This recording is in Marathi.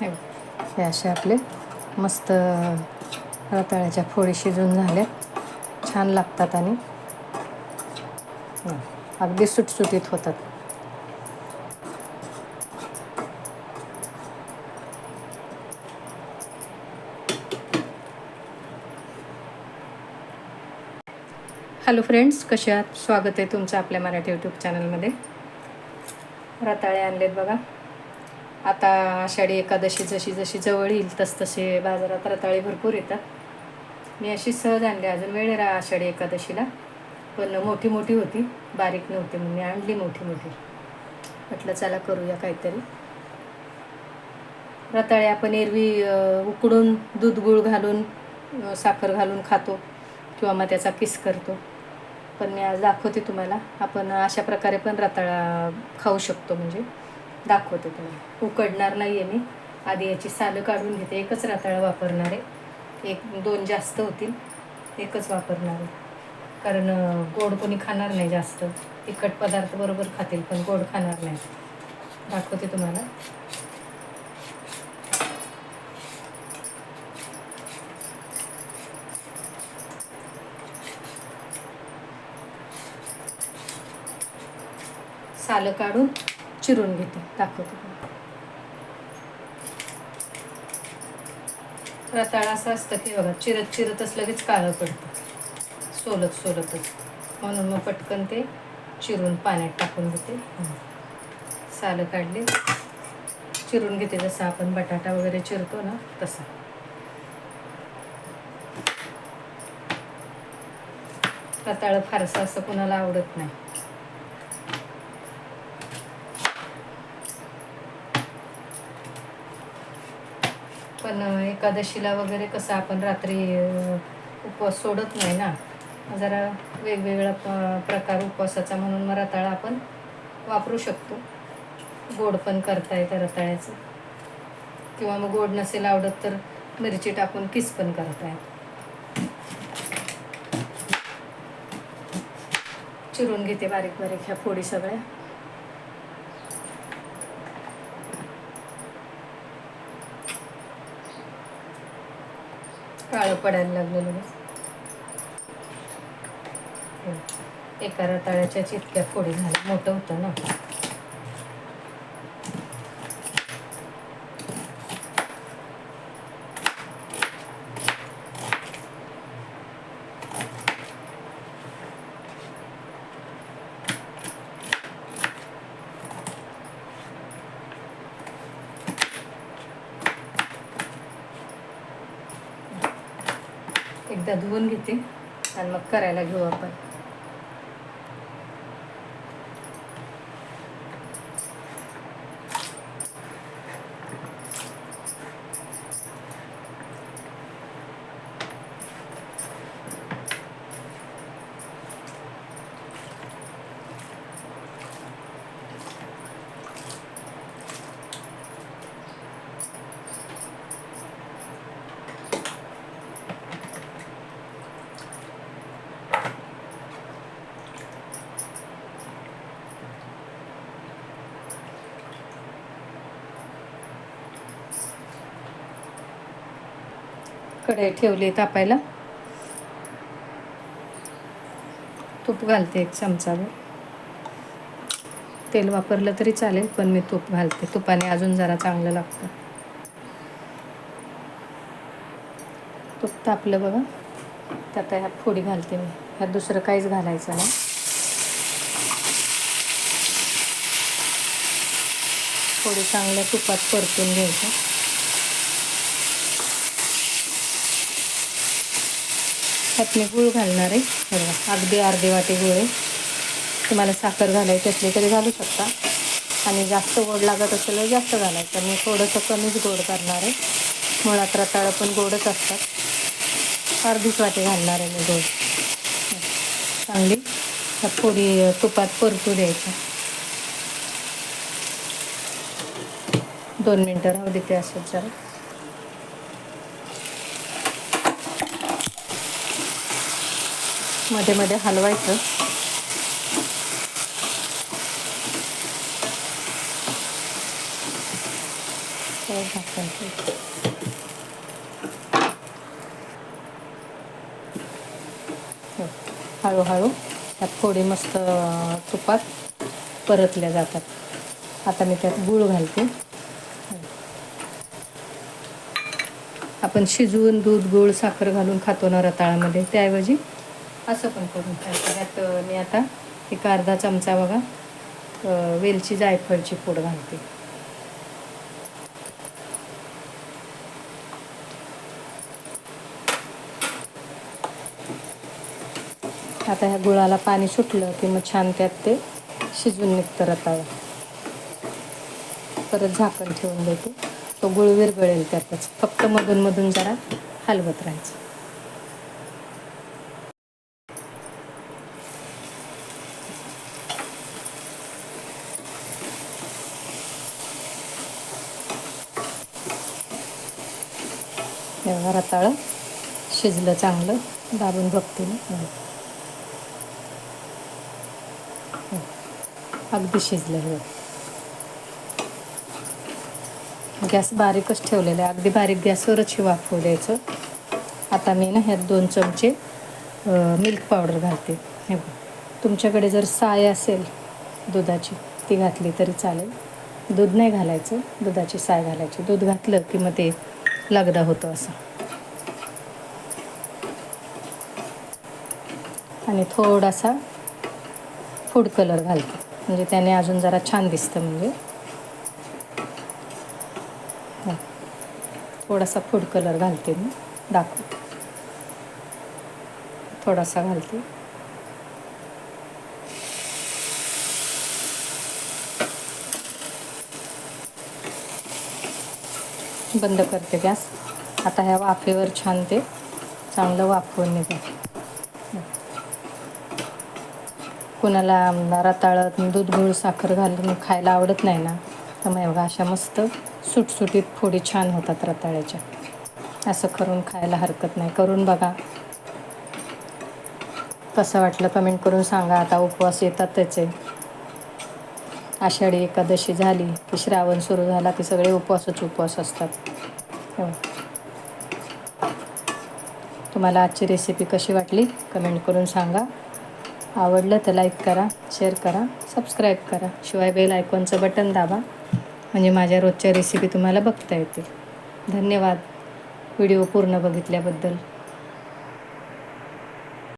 हे हे असे आपले मस्त रताळ्याच्या फोडी शिजून झाल्या छान लागतात आणि. अगदी सुटसुटीत होतात. हॅलो फ्रेंड्स कसे आहात? स्वागत आहे तुमचं आपल्या मराठी यूट्यूब चॅनलमध्ये. रताळे आणलेत बघा. आता आषाढी एकादशी जशी जशी जवळ येईल तसतसे बाजारात रताळे भरपूर येतात. मी अशी सहज आणली अजून वेळ राहा आषाढी एकादशीला. पण मोठी मोठी होती बारीक नव्हती मग मी आणली मोठी मोठी. म्हटलं चला करूया काहीतरी. रताळे आपण एरवी उकडून दूध गुळ घालून साखर घालून खातो किंवा मग त्याचा किस करतो. पण मी आज दाखवते तुम्हाला. आपण अशा प्रकारे पण रताळा खाऊ शकतो म्हणजे. दाखवते तुम्हाला. उकडणार नाही आहे मी. आधी याची सालं काढून घेते. एकच रताळा वापरणार आहे. एक दोन जास्त होतील. एकच वापरणार आहे. कारण गोड कोणी खाणार नाही जास्त. तिखट पदार्थ बरोबर खातील पण गोड खाणार नाही. दाखवते तुम्हाला. सालं काढून चिरून घेते दाखवते रताळा असं असतं की बघा चिरत चिरतच लगेच काळं पडतं. सोलत सोलतच. म्हणून मग पटकन ते चिरून पाण्यात टाकून घेते. सालं काढले. चिरून घेते जसं आपण बटाटा वगैरे चिरतो ना तसा. रताळं फारसं असं कुणाला आवडत नाही. पण एकादशीला वगैरे कसं आपण रात्री उपवास सोडत नाही ना. जरा वेगवेगळा प- प्रकार उपवासाचा म्हणून मग रताळा आपण वापरू शकतो. गोड पण करता येतं रताळ्याचं किंवा मग गोड नसेल आवडत तर मिरची टाकून किस पण करता येतं चिरून घेते बारीक बारीक ह्या फोडी सगळ्या. काळं पडायला लागलेलं बस एका रताळ्याच्या चितक्या फोडी झाल्या. मोठं होतं ना? त्या धुवून घेते आणि मग करायला घेऊ आपण. कढई ठेवली तापायला. तूप घालते एक चमचाभर. तेल वापरलं तरी चालेल पण मी तूप घालते. तुपाने अजून जरा चांगलं लागतं. तूप तापलं बघा. त्यात ह्या फोडी घालते मी. ह्यात दुसरं काहीच घालायचं नाही. थोडी चांगल्या तुपात परतून घ्यायचं. ह्यात मी गूळ घालणार आहे. बघा, अगदी अर्धे वाटे गूळ आहे. तुम्हाला साखर घालायची असली तरी घालू शकता. आणि जास्त गोड लागत असेल तर जास्त घालायचं. मी थोडंसं कमीच गोड करणार आहे. मुळात रताळं पण गोडच असतात. अर्धीच वाटी घालणार आहे मी गोड. चांगली. थोडी तुपात परतू द्यायचं. दोन मिनटं राहू देते असं जरा मध्ये मध्ये हलवायचं. हळूहळू त्यात थोडी मस्त तुपात परतल्या जातात. आता मी त्यात गूळ घालते. आपण शिजवून दूध गूळ साखर घालून खातो ना रताळामध्ये. त्याऐवजी असं पण करून खायचं. त्यात मी आता एक अर्धा चमचा बघा वेलची जायफळची पूड घालते. आता ह्या गुळाला पाणी सुटलं की मग छान त्यात ते शिजून निघतं रताळं. परत झाकण ठेवून देते. तो गुळ विरगळेल त्यातच. फक्त मधून मधून जरा हलवत राहायचं. तेव्हा रताळं शिजलं चांगलं. दाबून बघते मी. अगदी शिजलं हे गॅस बारीकच ठेवलेला आहे. अगदी बारीक गॅसवरच हे वाफवू द्यायचं आता मी ना ह्यात दोन चमचे मिल्क पावडर घालते. हे तुमच्याकडे जर साय असेल दुधाची ती घातली तरी चालेल. दूध नाही घालायचं. दुधाची साय घालायची. दूध घातलं की मग ते लगदा होतं असं. आणि थोडासा फूड कलर घालते. म्हणजे त्याने अजून जरा छान दिसतं म्हणजे. हो. थोडासा फूड कलर घालते मी. दाखव. थोडासा घालते. बंद करते गॅस. आता ह्या वाफेवर छान ते चांगलं वाफवून निघा कुणाला रताळत दूध गुळ साखर घालून खायला आवडत नाही ना तर मग बघा अशा मस्त सुटसुटीत फोडी छान होतात रताळ्याच्या. असं करून खायला हरकत नाही. करून बघा. कसं वाटलं कमेंट करून सांगा. आता उपवास येतात त्याचे आषाढी एकादशी झाली की श्रावण सुरू झाला की सगळे उपवासच उपवास असतात. हो. तुम्हाला आजची रेसिपी कशी वाटली कमेंट करून सांगा. आवडलं तर लाईक करा शेअर करा सबस्क्राईब करा. शिवाय बेल आयकॉनचं बटन दाबा म्हणजे माझ्या रोजच्या रेसिपी तुम्हाला बघता येतील. धन्यवाद. व्हिडिओ पूर्ण बघितल्याबद्दल.